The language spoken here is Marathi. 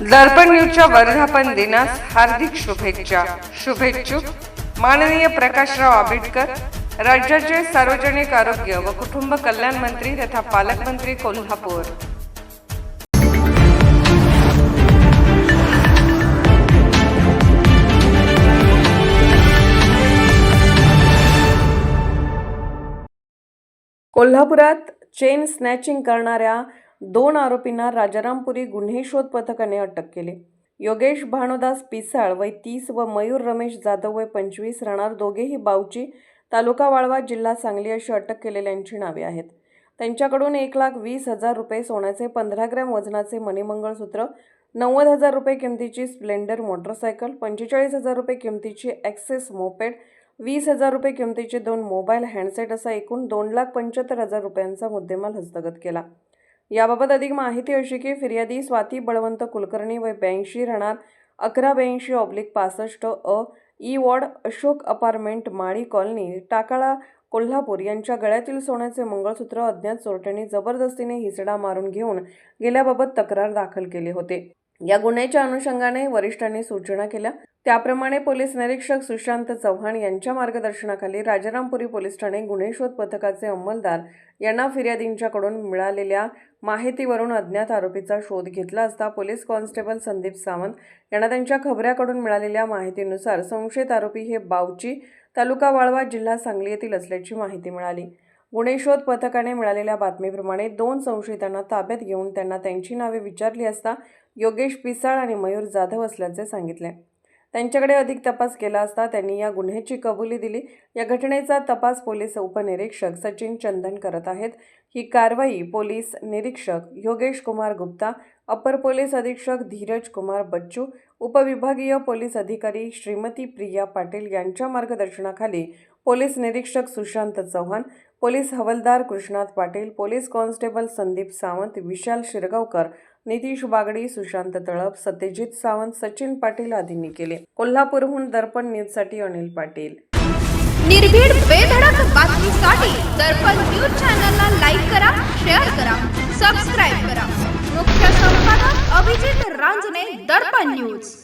दर्पण न्यूजच्या वर्धापन दिनास हार्दिक शुभेच्छा. शुभेच्छुक माननीय प्रकाशराव आंबेडकर राज्याचे सार्वजनिक आरोग्य व कुटुंब कल्याण मंत्री तथा पालकमंत्री कोल्हापूर. कोल्हापुरात चेन स्नॅचिंग करणाऱ्या दोन आरोपींना राजारामपुरी गुन्हे शोध पथकाने अटक केली. योगेश भानुदास पिसाळ वय तीस व मयूर रमेश जाधव वय पंचवीस राहणार दोघेही बावची तालुका वाळवा जिल्हा सांगली अशी अटक केलेल्यांची नावे आहेत. त्यांच्याकडून एक लाख वीस हजार रुपये सोन्याचे पंधरा ग्रॅम वजनाचे मणिमंगळसूत्र नव्वद हजार रुपये किमतीची स्प्लेंडर मोटरसायकल पंचेचाळीस हजार रुपये किमतीची ॲक्सेस मोपेड वीस हजार रुपये किमतीचे दोन मोबाईल हँडसेट असा एकूण दोन लाख पंच्याहत्तर हजार रुपयांचा मुद्देमाल हस्तगत केला. याबाबत अधिक माहिती अशी की फिर्यादी स्वाती बळवंत कुलकर्णी वय ब्याऐंशी राहणार अकरा ब्याऐंशी ऑब्लिक पासष्ट अ E ward Ashok apartment Mali colony Takala Kolhapur यांच्या गळ्यातील सोन्याचे मंगळसूत्र अज्ञात चोरट्यांनी जबरदस्तीने हिसडा मारून घेऊन गेल्याबाबत तक्रार दाखल केली होते. या गुन्ह्याच्या अनुषंगाने वरिष्ठांनी सूचना केल्या. त्याप्रमाणे पोलीस निरीक्षक सुशांत चव्हाण यांच्या मार्गदर्शनाखाली राजारामपुरी पोलीस ठाणे गुन्हे शोध पथकाचे अंमलदार यांना फिर्यादींच्याकडून मिळालेल्या माहितीवरून अज्ञात आरोपीचा शोध घेतला असता पोलीस कॉन्स्टेबल संदीप सावंत यांना त्यांच्या खबऱ्याकडून मिळालेल्या माहितीनुसार संशयित आरोपी हे बावची तालुका वाळवा जिल्हा सांगली येथील असल्याची माहिती मिळाली. गुन्हे शोध पथकाने मिळालेल्या बातमीप्रमाणे दोन संशयितांना ताब्यात घेऊन त्यांना त्यांची नावे विचारली असता योगेश पिसाळ आणि मयूर जाधव असल्याचे सांगितले. त्यांच्याकडे अधिक तपास केला असता त्यांनी या गुन्ह्याची कबुली दिली. या घटनेचा तपास पोलीस उपनिरीक्षक सचिन चंदन करत आहेत. ही कारवाई पोलीस निरीक्षक योगेश कुमार गुप्ता अपर पोलीस अधीक्षक धीरज कुमार बच्चू उपविभागीय पोलीस अधिकारी श्रीमती प्रिया पाटील यांच्या मार्गदर्शनाखाली पोलीस निरीक्षक सुशांत चव्हाण पोलीस हवलदार कृष्णात पाटील पोलीस कॉन्स्टेबल संदीप सावंत विशाल शिरगावकर नितीश बागडी सुशांत तळप सत्यजित सावंत सचिन पाटील आदींनी केले. कोल्हापूरहून दर्पण न्यूजसाठी अनिल पाटील. निर्भीड बेधडक बातमीसाठी दर्पण न्यूज चॅनलला लाईक करा शेअर करा सबस्क्राईब करा. मुख्य संपादक अभिजित रांजने दर्पण न्यूज.